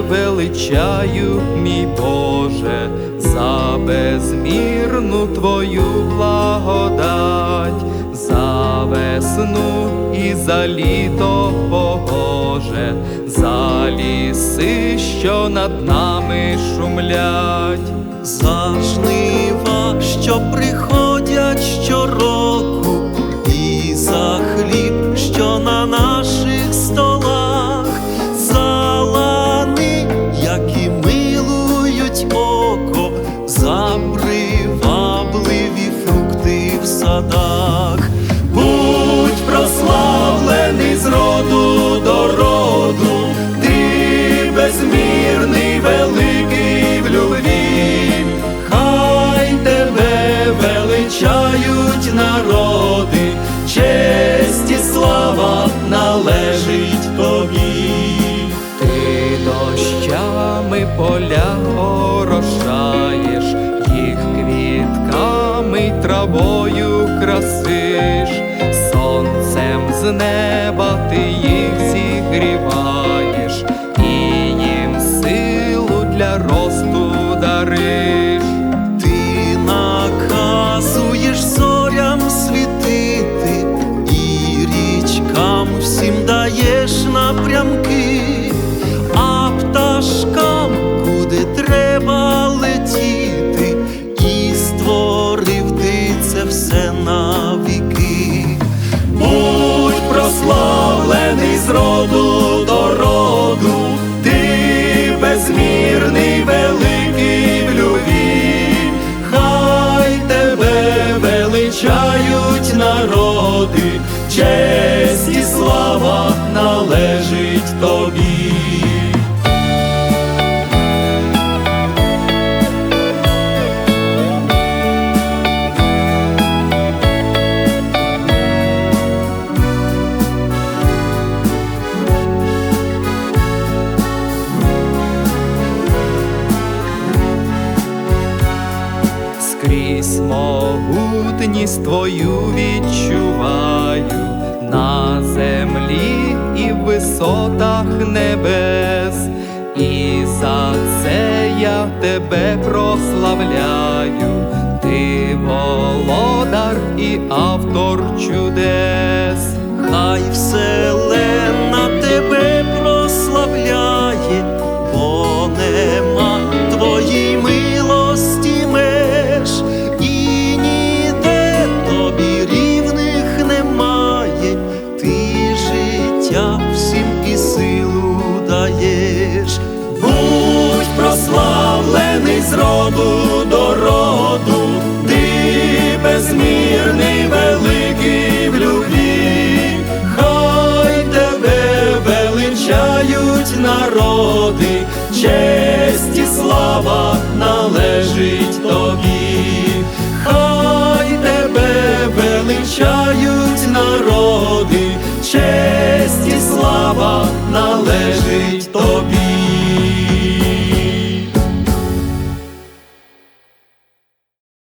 величаю, мій Боже, за безмірну Твою благодать, за весну і за літо, Боже, за ліси, що над нами шумлять. За жнива, що приходять садах. Будь прославлений з роду до роду, ти безмірний, великий в любві, хай тебе величають народи, честь і слава належить тобі. Ти дощами поля орошаєш, травою красиш, сонцем з неба ти їх зігріваєш, величають народи, честь і слава належить тобі. скрізь могутність твою відчуваю на землі і в висотах небес, і за це я тебе прославляю, ти володар і автор чудес. Хай вселена з роду до роду, ти безмірний, великий в любві, хай тебе величають народи, честь і слава належить тобі, хай тебе величають народи, честь і слава належить тобі.